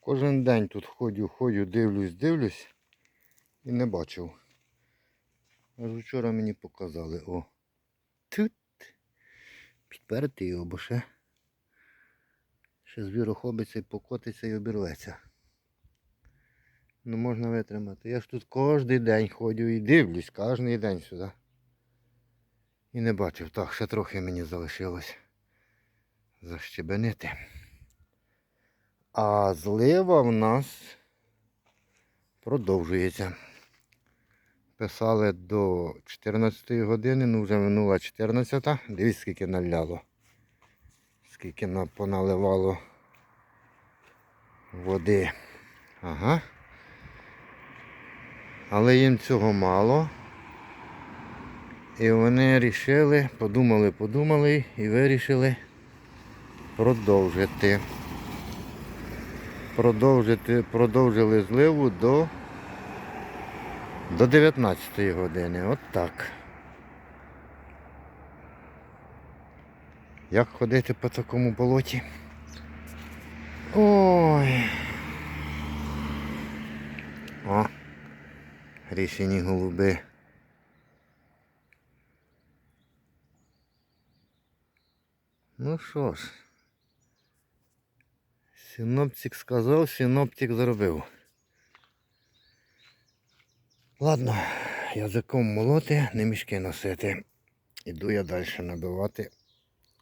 Кожен день тут ходю, ходю, дивлюсь, дивлюсь і не бачив. Аж вчора мені показали. О. Тут. Підперти його, бо ще. Ще звір охопиться і покотиться і обірветься. Ну можна витримати. Я ж тут кожен день ходю і дивлюсь, кожен день сюди. І не бачив. Так, ще трохи мені залишилось защебенити. А злива в нас продовжується. Писали до 14 години, ну вже минула 14. Дивіться, скільки наляло. Скільки на- поналивало води. Ага. Але їм цього мало. І вони рішили, подумали, подумали і вирішили продовжити. Продовжити, продовжили зливу до, до 19 години. От так. Як ходити по такому болоті? Ой. О, рішені голуби. Ну що ж, синоптик сказав, синоптик зробив. Ладно, язиком молоти, не мішки носити. Іду я далі набивати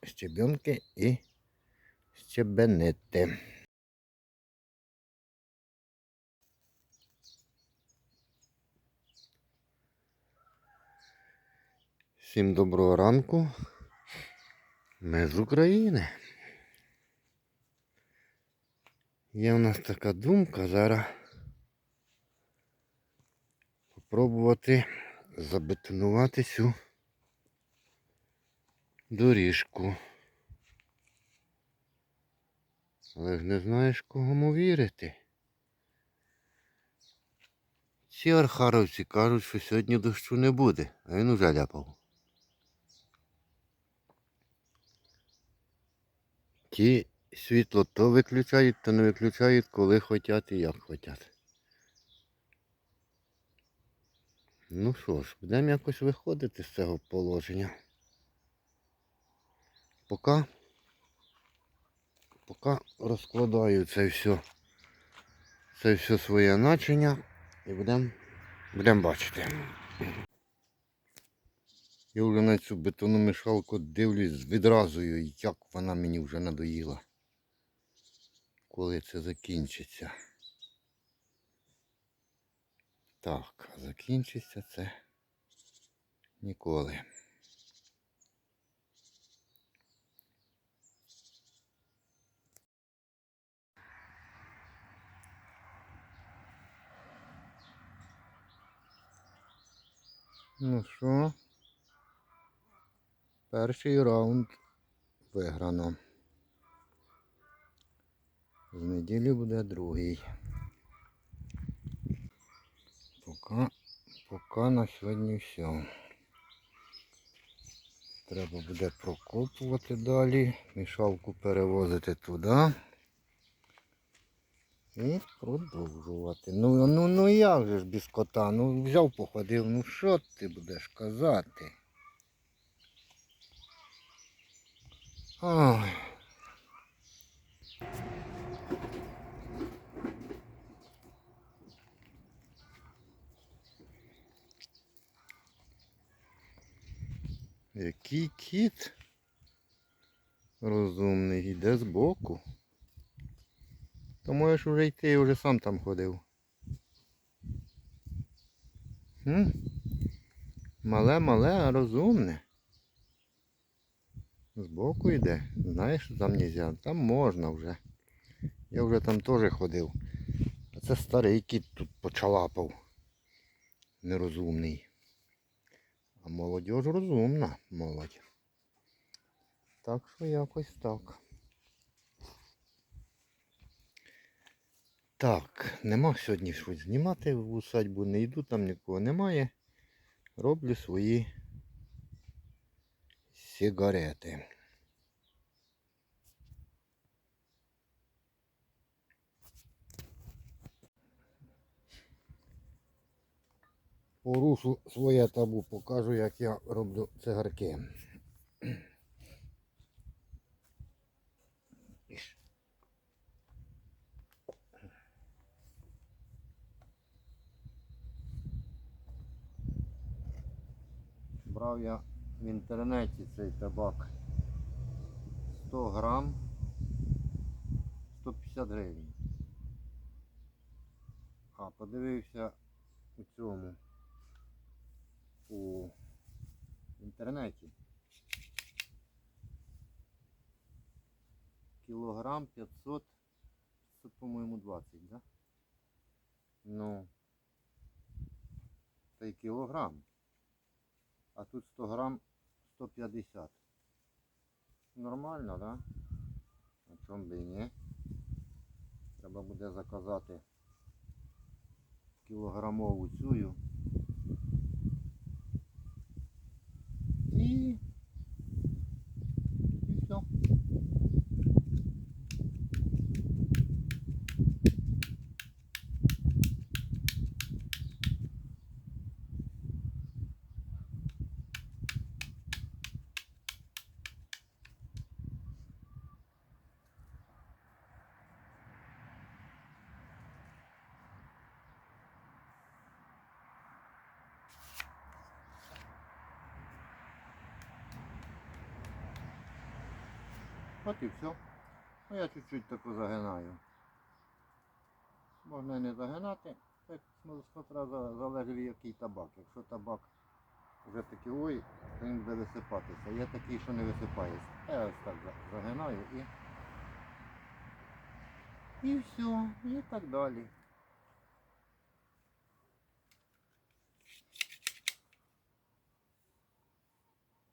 щебенки і щебенити. Всім доброго ранку. Ми з України. Є у нас така думка зараз попробувати забетонувати цю доріжку. Але ж не знаєш кому вірити. Ці архаровці кажуть, що сьогодні дощу не буде, а він уже ляпав. Ті світло то виключають, то не виключають, коли хочуть і як хочуть. Ну що ж, будемо якось виходити з цього положення. Поки, поки розкладаю це все, це все своє начиня і будемо будем бачити. Я вже на цю бетонну мішалку дивлюсь з відразою, як вона мені вже надоїла. Коли це закінчиться. Так, закінчиться це ніколи. Ну що? Перший раунд виграно. З неділі буде другий. Поки, поки на сьогодні все. Треба буде прокопувати далі, мішалку перевозити туди. І продовжувати. Ну, ну, ну як же ж без кота? Ну взяв походив, ну що ти будеш казати? Ой. Який кіт розумний, йде збоку. То можеш уже йти, я вже сам там ходив. Мале, мале, а розумне. Збоку йде. Знаєш, що там нельзя. Там можна вже. Я вже там теж ходив. А це старий кіт тут почалапав. Нерозумний. Молодь розумна, молодь. Так що якось так. Так, нема сьогодні щось знімати в усадьбу, не йду, там нікого немає. Роблю свої сигарети. Порушу своє табу, покажу, як я роблю цигарки. Брав я в інтернеті цей табак 100 грам 150 гривень. А подивився у цьому у інтернеті. Кілограм 500, це, по-моєму, 20, да? Ну, та й кілограм. А тут 100 грам 150. Нормально, да? На чому би і ні. Треба буде заказати кілограмову цю. І, От і все. Ну я чуть-чуть таку загинаю. Можна і не загинати, так смотря за- залежить який табак. Якщо табак вже такий ой, то він буде висипатися. Є такий, що не висипається. Я ось так загинаю і. І все, і так далі.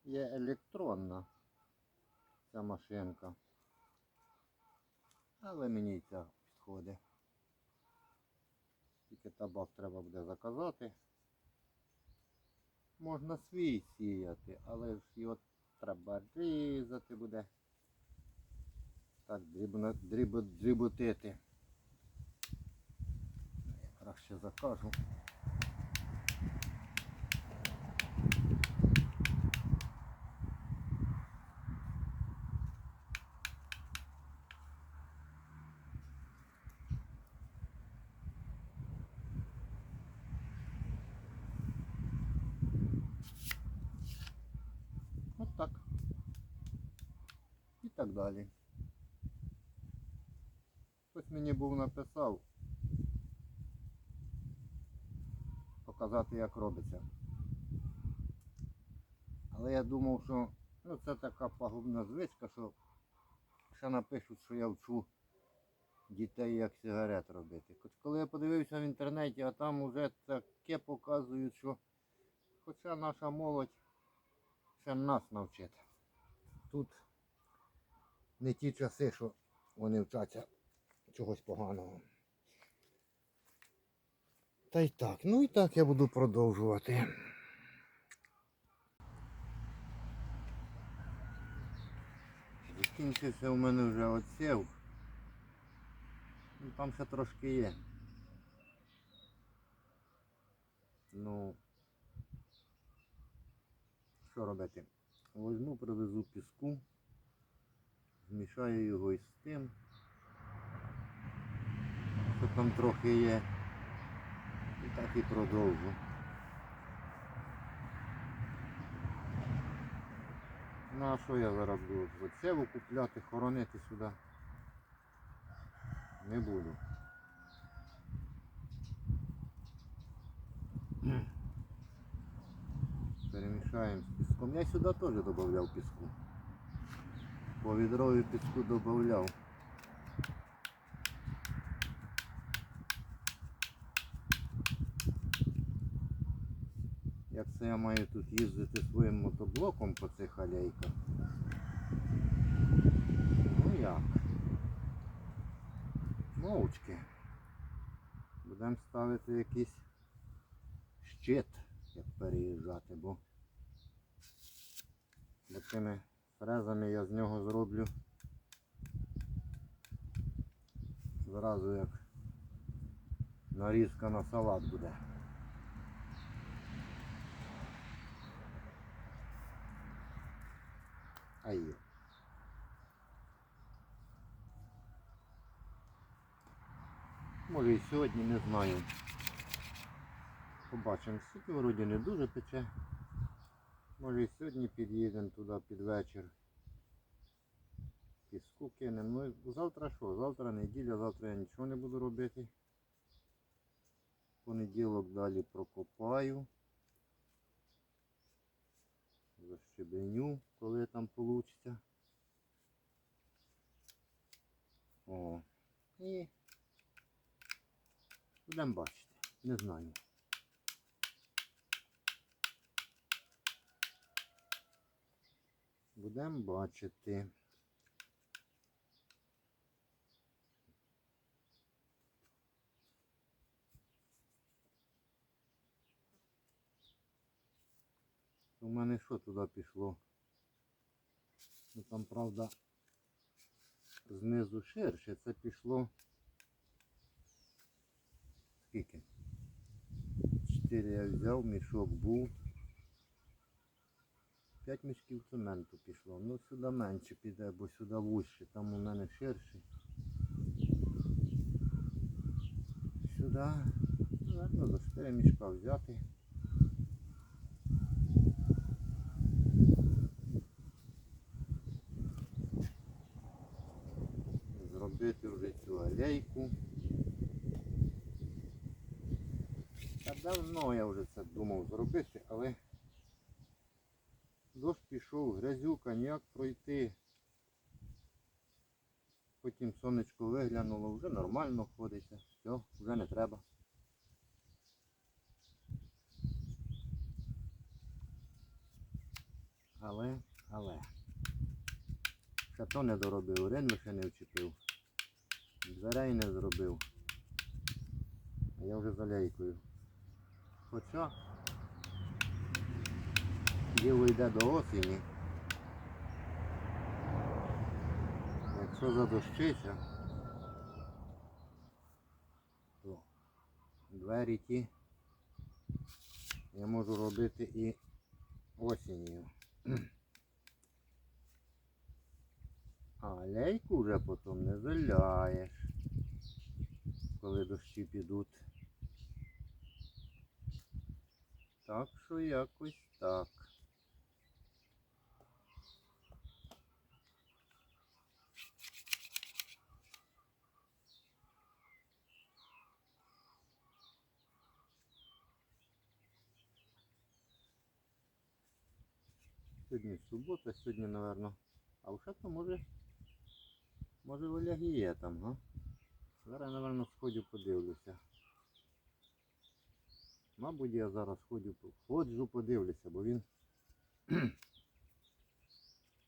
Є електронна ця машинка. Але мені і ця підходить. Тільки табак треба буде заказати. Можна свій сіяти, але ж його треба різати буде. Так, дрібно, дрібо, дріботити. Я краще закажу. От так. І так далі. Хтось мені був написав показати, як робиться. Але я думав, що ну, це така пагубна звичка, що ще напишуть, що я вчу дітей, як сигарет робити. Хоч коли я подивився в інтернеті, а там вже таке показують, що хоча наша молодь ще нас навчити. Тут не ті часи, що вони вчаться чогось поганого. Та й так, ну і так я буду продовжувати. Закінчився у мене вже отсів. Ну, там ще трошки є. Ну, що робити? Возьму, привезу піску, змішаю його із тим, що там трохи є. І так і продовжу. Ну а що я зараз буду? Оцеву купляти, хоронити сюди. Не буду. Перемішаємо з піском. Я сюди теж додавав піску. По відрові піску додавав. Як це я маю тут їздити своїм мотоблоком по цих алейках? Ну як? Мовчки. Будемо ставити якийсь щит, як переїжджати, бо цими Резами я з нього зроблю. Зразу як нарізка на салат буде. А є. Може і сьогодні, не знаю. Побачимо, сіки вроді не дуже пече. Може і сьогодні під'їдемо туди під вечір. Піску кинемо. Ну завтра що? Завтра неділя, завтра я нічого не буду робити. Понеділок далі прокопаю. Защебеню, коли там вийде. О. І будемо бачити. Не знаю. Будемо бачити. У мене що туди пішло? Ну там, правда, знизу ширше. Це пішло. Скільки? Чотири я взяв, мішок був. П'ять мішків цементу пішло. Ну сюди менше піде, бо сюди вужче, там у мене ширше. Сюди, ну, за 4 мішка взяти. Зробити вже цю алейку. Та давно я вже це думав зробити, але дощ пішов, грязюка, ніяк пройти. Потім сонечко виглянуло, вже нормально ходиться. Все, вже не треба. Але, але. Ще то не доробив, ринви ще не вчепив. Дверей не зробив. А я вже за лейкою. Хоча діло йде до осені. Якщо задощиться, то двері ті я можу робити і осінню. А лейку вже потім не заляєш, коли дощі підуть. Так що якось так. Сьогодні субота, сьогодні, напевно. А вже то може. Може Оляги є там, га? Зараз, напевно, сходю подивлюся. Мабуть, я зараз ходю, ходжу, подивлюся, бо він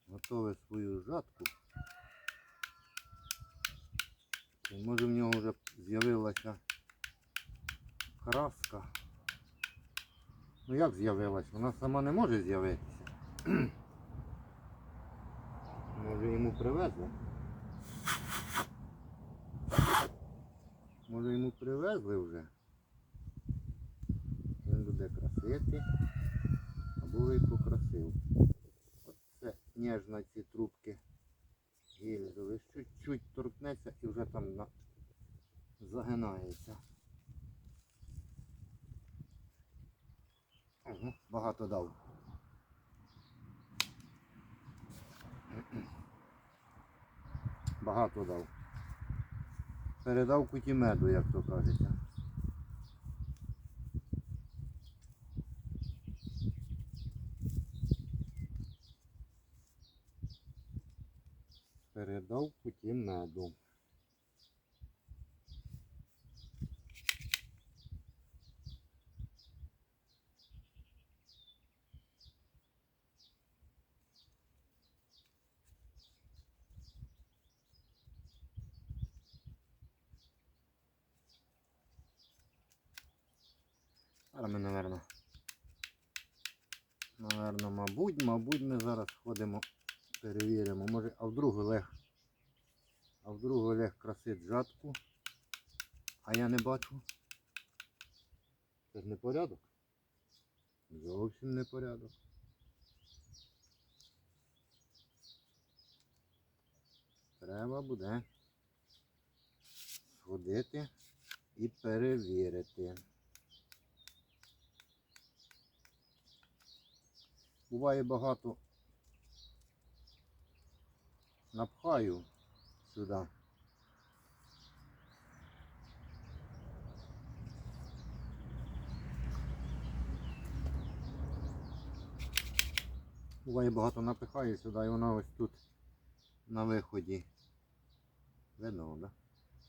готовить свою жатку. І може в нього вже з'явилася краска. Ну як з'явилась? Вона сама не може з'явитися. Може йому привезли? Може йому привезли вже? Він буде красити, або й покрасив. Оце ніжно ці трубки гільзи. Лиш чуть-чуть торкнеться і вже там на... загинається. Багато дав. Багато дав. Передав куті меду, як то кажеться. Передав куті меду. Зараз ми, напевно, Наверно, мабуть, мабуть, ми зараз ходимо, перевіримо. Може, а вдруг Олег. А вдруг Олег красить жатку. А я не бачу. Це ж не порядок. Зовсім не порядок. треба буде сходити і перевірити. Буває багато напхаю сюди. Буває багато напихаю сюди і вона ось тут на виході. Видно, да?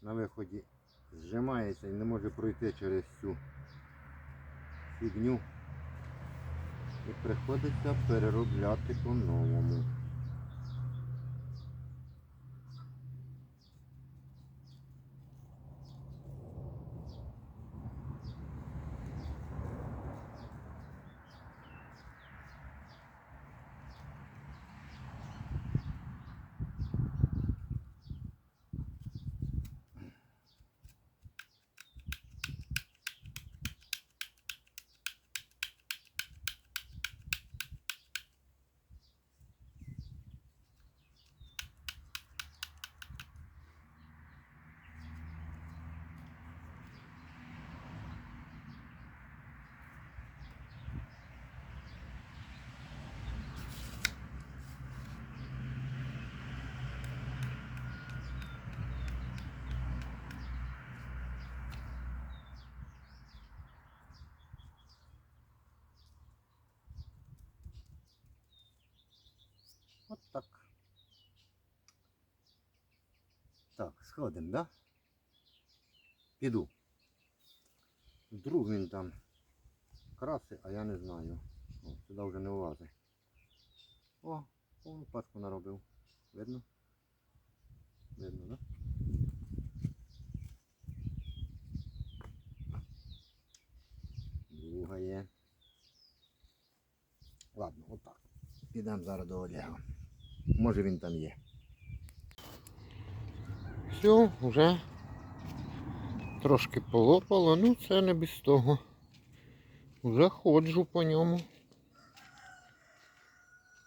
На виході зжимається і не може пройти через цю фігню. І приходиться переробляти по-новому. От так. Так, сходимо, да? Піду. Вдруг він там краси, а я не знаю. О, сюди вже не влазить. О, повну пачку наробив. Видно? Видно, да? Друга є. Ладно, отак. Підемо зараз до Олега. Може він там є. Все, вже трошки полопало, ну це не без того. Вже ходжу по ньому.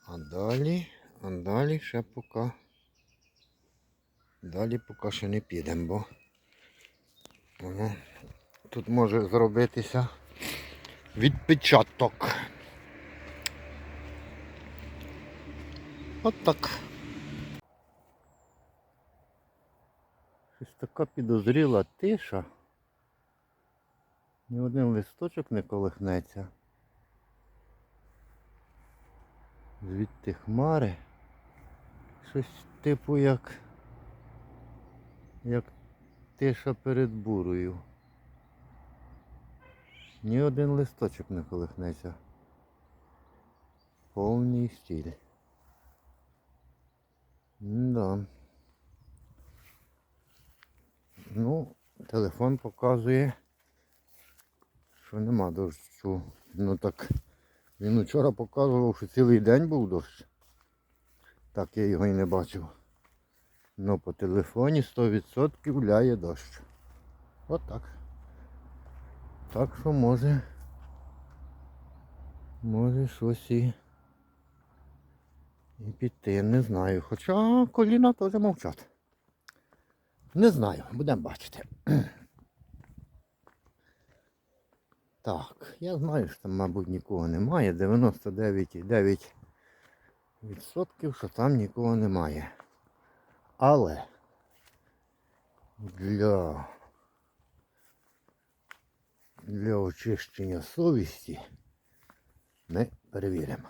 А далі, а далі ще поки. Далі поки ще не підемо, бо воно тут може зробитися відпечаток. От так. Щось така підозріла тиша. Ні один листочок не колихнеться. Звідти хмари. Щось типу як. як тиша перед бурою. Ні один листочок не колихнеться. Повний стіль. Да. Ну, телефон показує, що нема дощу. Ну так, він вчора показував, що цілий день був дощ. Так я його і не бачив. Ну по телефоні 100% ляє дощ. От так. Так що може. Може щось і. І піти, не знаю. Хоча коліна теж мовчать. Не знаю, будемо бачити. Так, я знаю, що там, мабуть, нікого немає. 99,9% що там нікого немає. Але для, для очищення совісті ми перевіримо.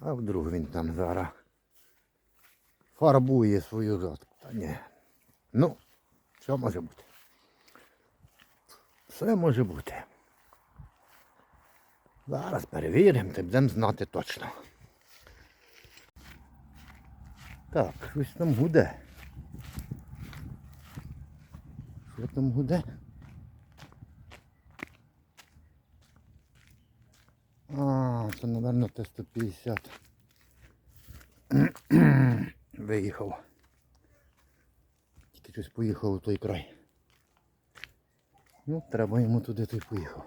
А вдруг він там зараз фарбує свою жатку. Та ні. Ну, все може бути. Все може бути. Зараз перевіримо, та будемо знати точно. Так, щось там гуде. Що там гуде? А, це, мабуть, Т-150 виїхав. Тільки щось поїхав у той край. Ну, треба йому туди той поїхав.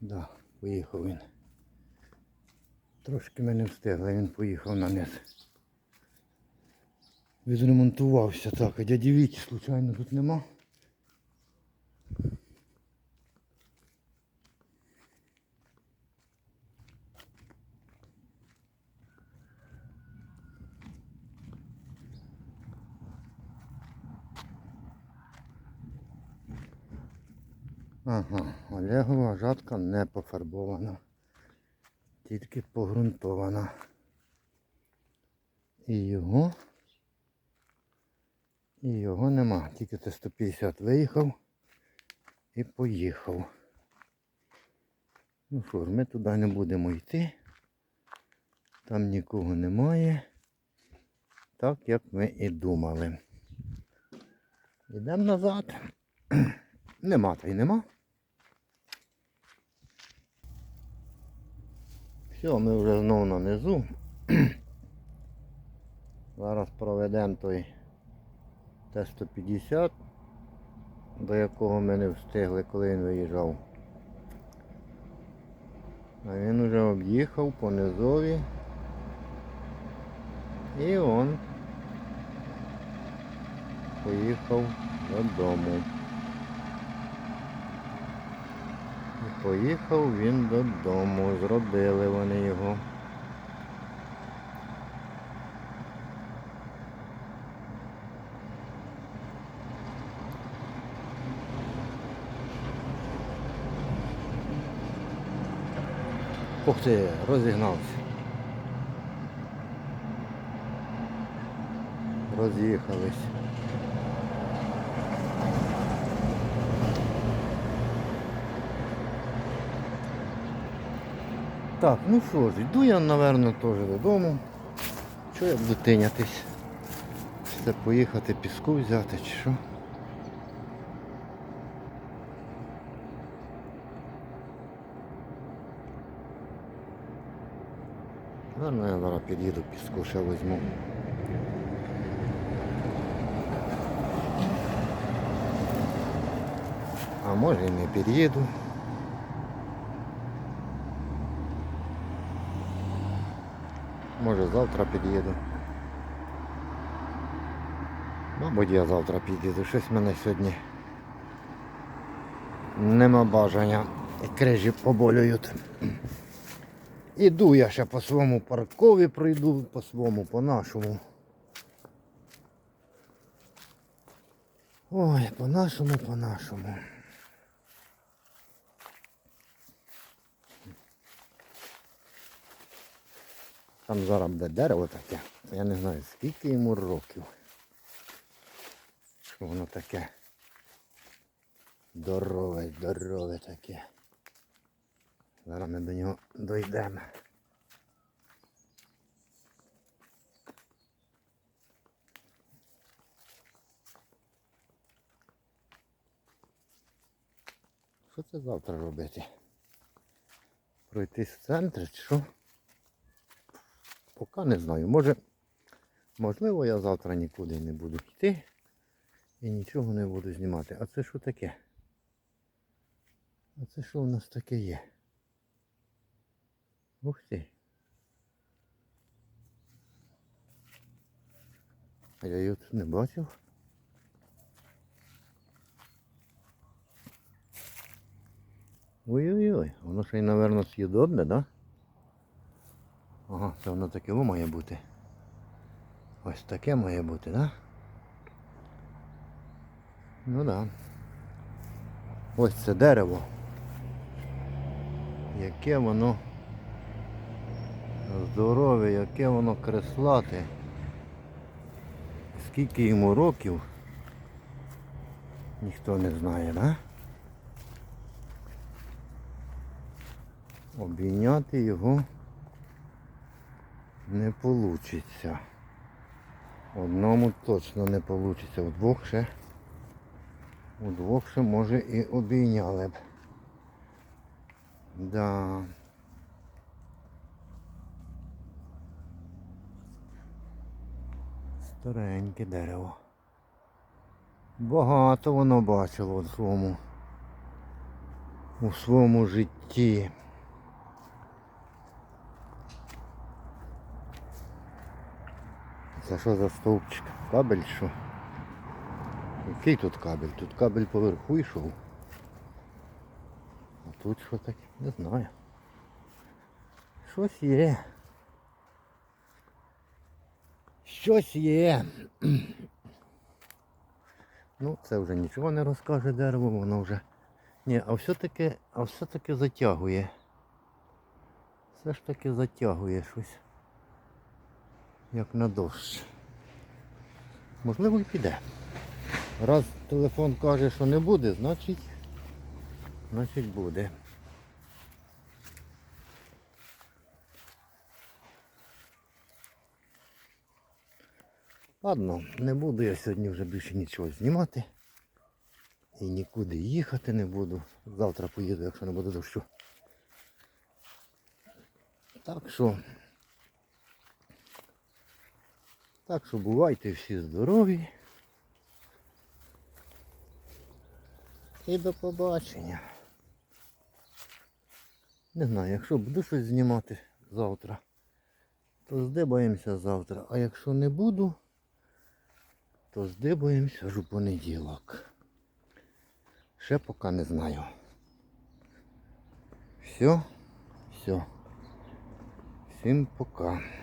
Да, поїхав він. Трошки ми не встигли, він поїхав на низ. Відремонтувався так, а дяді Віті, случайно, тут нема. Ага, Олегова жатка не пофарбована. Тільки погрунтована. І його. І його нема. Тільки це 150 виїхав і поїхав. Ну що ж, ми туди не будемо йти. Там нікого немає. Так як ми і думали. Йдемо назад. Нема та й нема. Все, ми вже знову на низу. Зараз проведемо той Т-150, до якого ми не встигли, коли він виїжджав. А він вже об'їхав по низові. І он поїхав додому. І поїхав він додому. Зробили вони його. Ух ти, розігнався. Роз'їхались. Так, ну що ж, йду я, напевно, теж додому. Що я буду тинятись? Чи це поїхати піску взяти, чи що? Наверно, я зараз під'їду піску, ще візьму. А може і не під'їду. Може завтра під'їду. Мабуть, я завтра під'їду. Щось мене сьогодні нема бажання. І крижі поболюють. Іду я ще по своєму паркові пройду, по своєму, по нашому. Ой, по нашому, по нашому. Там зараз буде дерево таке. Я не знаю скільки йому років. Що воно таке. Здорове, здорове таке. Зараз ми до нього дійдемо. Що це завтра робити? Пройтись в центр чи що? Поки не знаю. Може, можливо, я завтра нікуди не буду йти і нічого не буду знімати. А це що таке? А це що у нас таке є? Ух ти. А я її тут не бачив. Ой-ой-ой, воно ще й, мабуть, з'їдобне, да? Ага, це воно таке має бути. Ось таке має бути, да? Ну да. Ось це дерево. Яке воно здорове, яке воно креслате. Скільки йому років, ніхто не знає, да? Обійняти його не вийде. Одному точно не вийде, у двох ще у двох ще може і обійняли б. Да. Стареньке дерево. Багато воно бачило в своєму у своєму житті. Це що за стовпчик? Кабель що? Який тут кабель? Тут кабель поверху йшов. А тут що таке? Не знаю. Щось є. Щось є. Ну, це вже нічого не розкаже дерево, воно вже. Ні, а все-таки, а все-таки затягує. Все ж таки затягує щось. Як на дощ. Можливо і піде. Раз телефон каже, що не буде, значить, значить буде. Ладно, не буду я сьогодні вже більше нічого знімати. І нікуди їхати не буду. Завтра поїду, якщо не буде дощу. Так що. Так що бувайте всі здорові. І до побачення. Не знаю, якщо буду щось знімати завтра, то здибаємося завтра. А якщо не буду, то здибаємося аж у понеділок. Ще поки не знаю. Все, все. Всім пока.